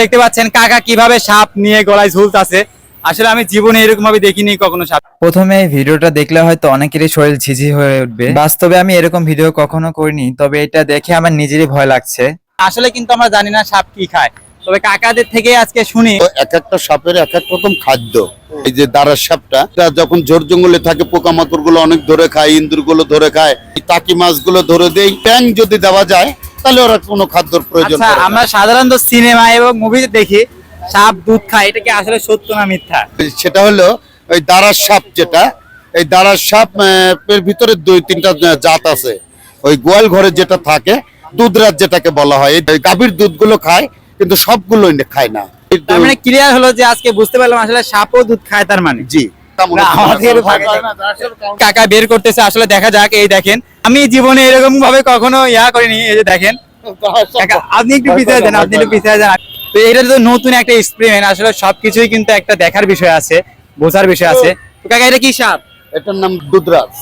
দেখতে পাচ্ছেন কাকা কীভাবে সাপ নিয়ে গলায় ঝুলতাছে আসলে আমি জীবনে এরকম ভাবে দেখিনি কখনো সাপ। প্রথমে এই ভিডিওটা দেখলে হয়তো অনেকেরই শরীর ঝিঝি হয়ে উঠবে। বাস্তবে আমি এরকম ভিডিও কখনো করিনি তবে এটা দেখে আমার নিজেরই ভয় লাগছে। আসলে কিন্তু আমরা জানি না সাপ কি খায়। তবে কাকাদের থেকে আজকে শুনি। এক একটা সাপের এক এক রকম খাদ্য। এই যে দাঁড়ার সাপটা এটা যখন জোর জঙ্গলে থাকে পোকামাকড়গুলো অনেক ধরে খায় ইন্দুরগুলো ধরে খায় এই টাকি মাছগুলো ধরে দেয় ট্যাং যদি দেওয়া যায় তাহলে ওরা কোনো খাদ্যর প্রয়োজন আচ্ছা। আমরা সাধারণত সিনেমা এবং মুভিতে দেখি সাপ দুধ খায় এটা কি আসলে সত্য না মিথ্যা? সেটা হলো ওই দাঁড়ার সাপ যেটা এই দাঁড়ার সাপ এর ভিতরে দুই তিনটা জাত আছে। ওই গোয়াল ঘরে যেটা থাকে দুধরাজ যেটাকে বলা হয় এই গাভীর দুধগুলো খায় কিন্তু সবগুলো খায় না। মানে ক্লিয়ার হলো যে আজকে বুঝতে পারলাম আসলে সাপও দুধ খায় তার মানে? জি। কাকা বের করতেছে আসলে দেখা যাক এই দেখেন। আমি জীবনে এরকম ভাবে কখনো ইয়া করিনি এই যে দেখেন। আপনি একটু পিছিয়ে যান আপনি একটু পিছিয়ে যান। তো এটা তো নতুন একটা এক্সপেরিমেন্ট আসলে সবকিছুই কিন্তু একটা দেখার বিষয় আছে বোঝার বিষয় আছে। তো কাকা এটা কি সাপ? এটার নাম দুধরাজ।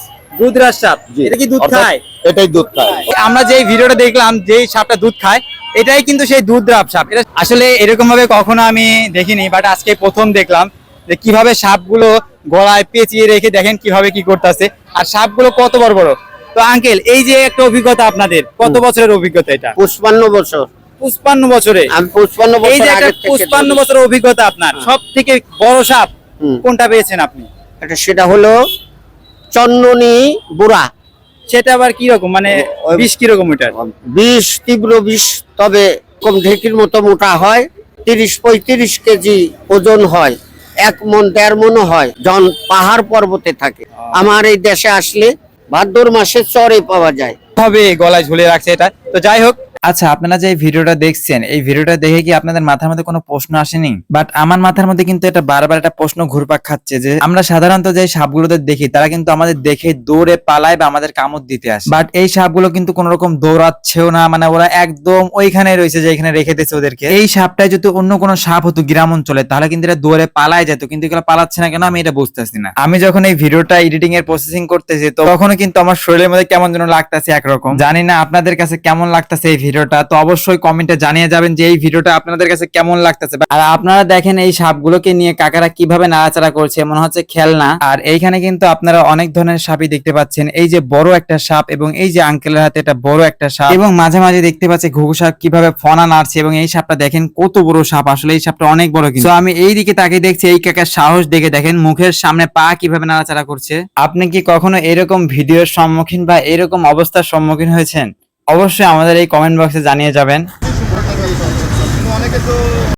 দুধরাজ সাপ? এটা কি দুধ খায়? এটাই দুধ খায়। আমরা যে ভিডিওটা দেখলাম যেই সাপটা দুধ খায় এটাই কিন্তু সেই দুধ রাব সাপ। এটা আসলে এরকম ভাবে কখনো আমি দেখিনি বাট আজকে প্রথম দেখলাম যে কীভাবে সাপগুলো গলায় পেঁচিয়ে রেখে দেখেন কীভাবে কি করতেছে। আর সাপগুলো কত বড় বড়। তো আঙ্কেল এই যে একটা অভিজ্ঞতা আপনাদের কত বছরের অভিজ্ঞতা এটা? পুষ্পান্ন বছর। পুষ্পান্ন বছরে। আমি পুষ্পান্ন এই যে একটা পুষ্পান্ন। বছরের অভিজ্ঞতা আপনার সব থেকে বড় সাপ কোনটা পেয়েছেন আপনি? এটা সেটা হলো চন্দনী বুড়া। সেটা আবার কি রকম মানে বিষ কীরকম এটার? বিষ তীব্র বিষ তবে কম ঢেকির মতো মোটা হয় তিরিশ পঁয়ত্রিশ কেজি ওজন হয়। এক মন দেড় মনও হয় জন পাহাড় পর্বতে থাকে। আমার এই দেশে আসলে ভাদ্র মাসে চরে পাওয়া যায়। হবে গলায় ঝুলে রাখছে এটা? তো যাই হোক আচ্ছা আপনারা যে ভিডিওটা দেখছেন, এই ভিডিওটা দেখে কি আপনাদের মাথার মধ্যে কোনো প্রশ্ন আসেনি? বাট আমার মাথার মধ্যে কিন্তু এটা বারবার একটা প্রশ্ন ঘুরপাক খাচ্ছে যে, আমরা সাধারণত যে সাপগুলোদের দেখি, তারা কিন্তু আমাদের দেখে দৌড়ে পালায় বা আমাদের কামড় দিতে আসে। বাট এই সাপগুলো কিন্তু কোন রকম দৌড়াচ্ছেও না মানে ওরা একদম ওইখানে রয়েছে যে এখানে রেখে দিয়েছে ওদেরকে। এই সাপটাই যদি অন্য কোনো সাপ হতো গ্রাম অঞ্চলে, তাহলে কিন্তু এটা দৌড়ে পালায় যেত, কিন্তু এগুলো পালাচ্ছে না কেন আমি এটা বুঝতেছি না। আমি যখন এই ভিডিওটা এডিটিং এর প্রসেসিং করতেছি, তখনও কিন্তু আমার শরীরের মধ্যে কেমন যেন লাগতেছে একরকম। জানি না আপনাদের কাছে কেমন লাগতেছে এই ভিডিওটা, তো অবশ্যই কমেন্টে জানিয়ে যাবেন যে এই ভিডিওটা আপনাদের কাছে কেমন লাগতেছে। আর আপনারা দেখেন এই সাপগুলোকে নিয়ে কাকারা কীভাবে নাড়াচাড়া করছে, মনে হচ্ছে খেলনা। আর এইখানে কিন্তু আপনারা অনেক ধরনের সাপই দেখতে পাচ্ছেন। এই যে বড় একটা সাপ এবং এই যে আঙ্কেলের হাতে একটা বড় একটা সাপ। এবং মাঝে মাঝে দেখতে পাচ্ছি ঘুঘু সাপ কীভাবে ফনা নাড়ছে এবং এই সাপটা দেখেন কত বড় সাপ। আসলে এই সাপটা অনেক বড় কিন্তু। আমি এই দিকে তাকে দেখছি, এই কাকার সাহস দেখে দেখেন, মুখের সামনে পা কীভাবে নাড়াচাড়া করছে। আপনি কি কখনো এরকম ভিডিওর সম্মুখীন বা এরকম অবস্থার সম্মুখীন হয়েছেন? অবশ্যই আমাদের এই কমেন্ট বক্সে জানিয়ে যাবেন।